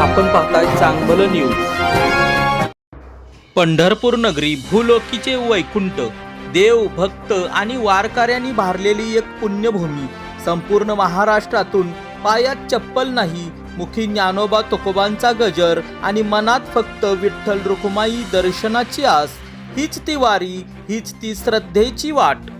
आपण पाहताय चांगलं न्यूज पंढरपूर नगरी भूलोकीचे वैकुंठ. देव भक्त आणि वारकऱ्यांनी भारलेली एक पुण्यभूमी. संपूर्ण महाराष्ट्रातून पायात चप्पल नाही मुखी ज्ञानोबा तुकोबांचा गजर आणि मनात फक्त विठ्ठल रुक्माई दर्शनाची आस. हीच ती वारी हीच ती श्रद्धेची वाट.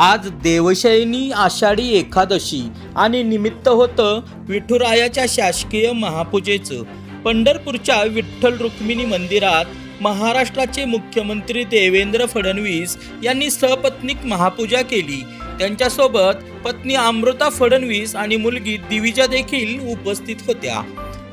आज देवशयनी आषाढी एकादशी आणि निमित्त होतं विठुरायाच्या शासकीय महापूजेचं. पंढरपूरच्या विठ्ठल रुक्मिणी मंदिरात महाराष्ट्राचे मुख्यमंत्री देवेंद्र फडणवीस यांनी सपत्नीक महापूजा केली. त्यांच्यासोबत पत्नी अमृता फडणवीस आणि मुलगी दिविजा देखील उपस्थित होत्या.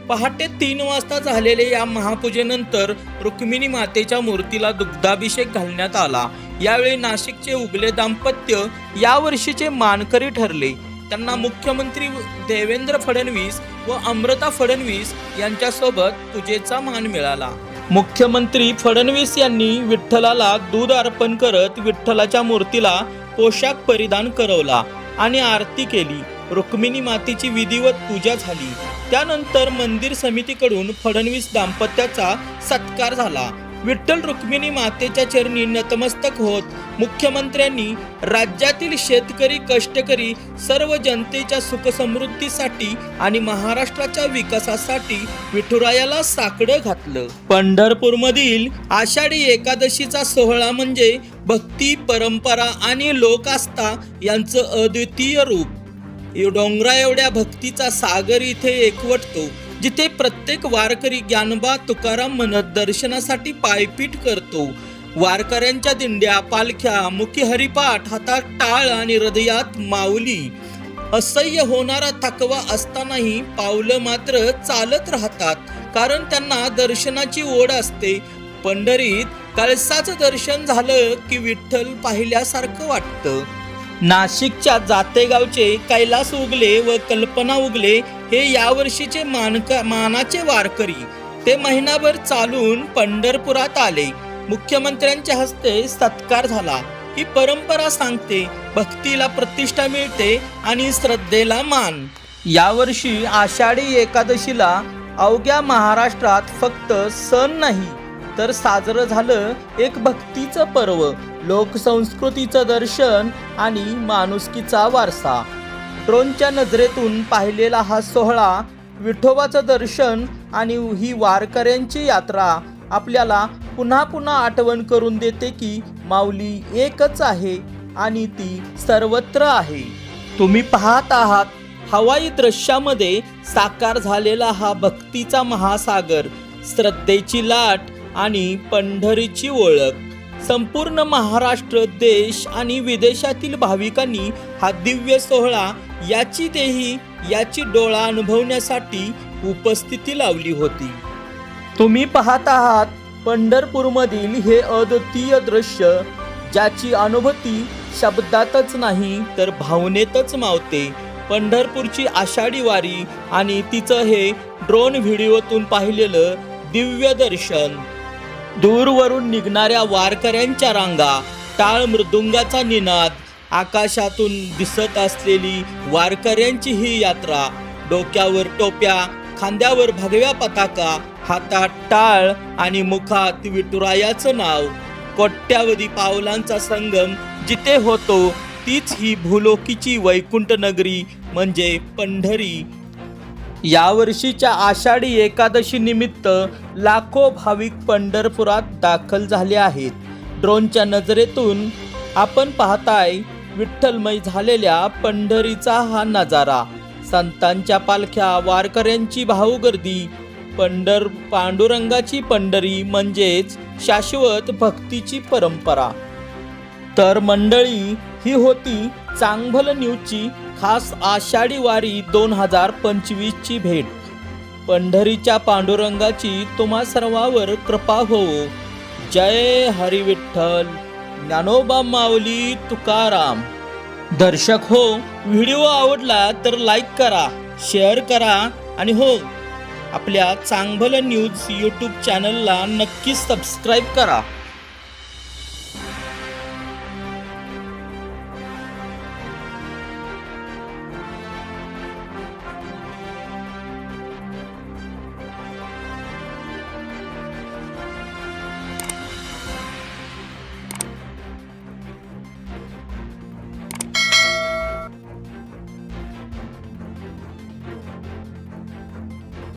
पहाटे तीन वाजता झालेल्या या महापूजेनंतर रुक्मिणी मातेच्या मूर्तीला दुग्धाभिषेक घालण्यात आला. यावेळी नाशिकचे उगले दाम्पत्य या वर्षीचे मानकरी ठरले. त्यांना मुख्यमंत्री देवेंद्र फडणवीस व अमृता फडणवीस यांच्यासोबत पूजेचा मान मिळाला. मुख्यमंत्री फडणवीस यांनी विठ्ठलाला दूध अर्पण करत विठ्ठलाच्या मूर्तीला पोशाख परिधान करवला आणि आरती केली. रुक्मिणी मातेची विधिवत पूजा झाली. त्यानंतर मंदिर समितीकडून फडणवीस दाम्पत्याचा सत्कार झाला. विठ्ठल रुक्मिणी मातेच्या चरणी नतमस्तक होत मुख्यमंत्र्यांनी राज्यातील शेतकरी कष्टकरी सर्व जनतेच्या सुखसमृद्धीसाठी आणि महाराष्ट्राच्या विकासासाठी विठुरायाला साकडं घातलं. पंढरपूरमधील आषाढी एकादशीचा सोहळा म्हणजे भक्ती परंपरा आणि लोकास्था यांचं अद्वितीय रूप. डोंगरा एवढ्या भक्तीचा सागर इथे एकवटतो जिथे प्रत्येक वारकरी ज्ञानबा तुकाराम म्हणत दर्शनासाठी पायपीट करतो. वारकऱ्यांच्या दिंड्या पालख्या मुखी हरिपाठ हातात टाळ आणि हृदयात माऊली. असह्य होणारा थकवा असतानाही पावलं मात्र चालत राहतात कारण त्यांना दर्शनाची ओढ असते. पंढरीत कळसाचं दर्शन झालं की विठ्ठल पाहिल्यासारखं वाटतं. नाशिकच्या जातेगावचे कैलास उगले व कल्पना उगले हे यावर्षीचे मानका मानाचे वारकरी. ते महिनाभर चालून पंढरपुरात आले. मुख्यमंत्र्यांच्या हस्ते सत्कार झाला. ही परंपरा सांगते भक्तीला प्रतिष्ठा मिळते आणि श्रद्धेला मान. यावर्षी आषाढी एकादशीला अवघ्या महाराष्ट्रात फक्त सण नाही तर साजरं झालं एक भक्तीचं पर्व. लोकसंस्कृतीचं दर्शन आणि माणुसकीचा वारसा. ड्रोनच्या नजरेतून पाहिलेला हा सोहळा विठोबाचं दर्शन आणि ही वारकऱ्यांची यात्रा आपल्याला पुन्हा पुन्हा आठवण करून देते की माऊली एकच आहे आणि ती सर्वत्र आहे. तुम्ही पाहत आहात हवाई दृश्यामध्ये साकार झालेला हा भक्तीचा महासागर श्रद्धेची लाट आणि पंढरीची ओळख. संपूर्ण महाराष्ट्र देश आणि विदेशातील भाविकांनी हा दिव्य सोहळा याची देही याची डोळा अनुभवण्यासाठी उपस्थिती लावली होती. तुम्ही पाहत आहात पंढरपूरमधील हे अद्वितीय दृश्य ज्याची अनुभूती शब्दातच नाही तर भावनेतच मावते. पंढरपूरची आषाढी वारी आणि तिचं हे ड्रोन व्हिडिओतून पाहिलेलं दिव्य दर्शन. दूरवरून निघणाऱ्या वारकऱ्यांच्या रांगा टाळ मृदुंगाचा निनाद आकाशातून दिसत असलेली वारकऱ्यांची ही यात्रा डोक्यावर टोप्या खांद्यावर भगव्या पताका हातात टाळ आणि मुखात विठुरायाचं नाव कोट्यावधी पावलांचा संगम जिथे होतो तीच ही भूलोकीची वैकुंठ नगरी म्हणजे पंढरी. यावर्षीच्या आषाढी एकादशी निमित्त लाखो भाविक पंढरपुरात दाखल झाले आहेत. ड्रोनच्या नजरेतून आपण पाहताय विठ्ठलमय झालेल्या पंढरीचा हा नजारा. संतांच्या पालख्या वारकऱ्यांची भाऊगर्दी पंढर पांडुरंगाची पंढरी म्हणजेच शाश्वत भक्तीची परंपरा. तर मंडळी ही होती चांगभल न्यूजची खास आषाढी वारी दोन हजार पंचवीसची भेट. पंढरीच्या पांडुरंगाची तुम्हा सर्वावर कृपा हो. जय हरी विठ्ठल ज्ञानोबा माऊली तुकाराम. दर्शक हो व्हिडिओ आवडला तर लाईक करा शेअर करा आणि हो आपल्या चांगभल न्यूज यूट्यूब चॅनलला नक्की सबस्क्राईब करा.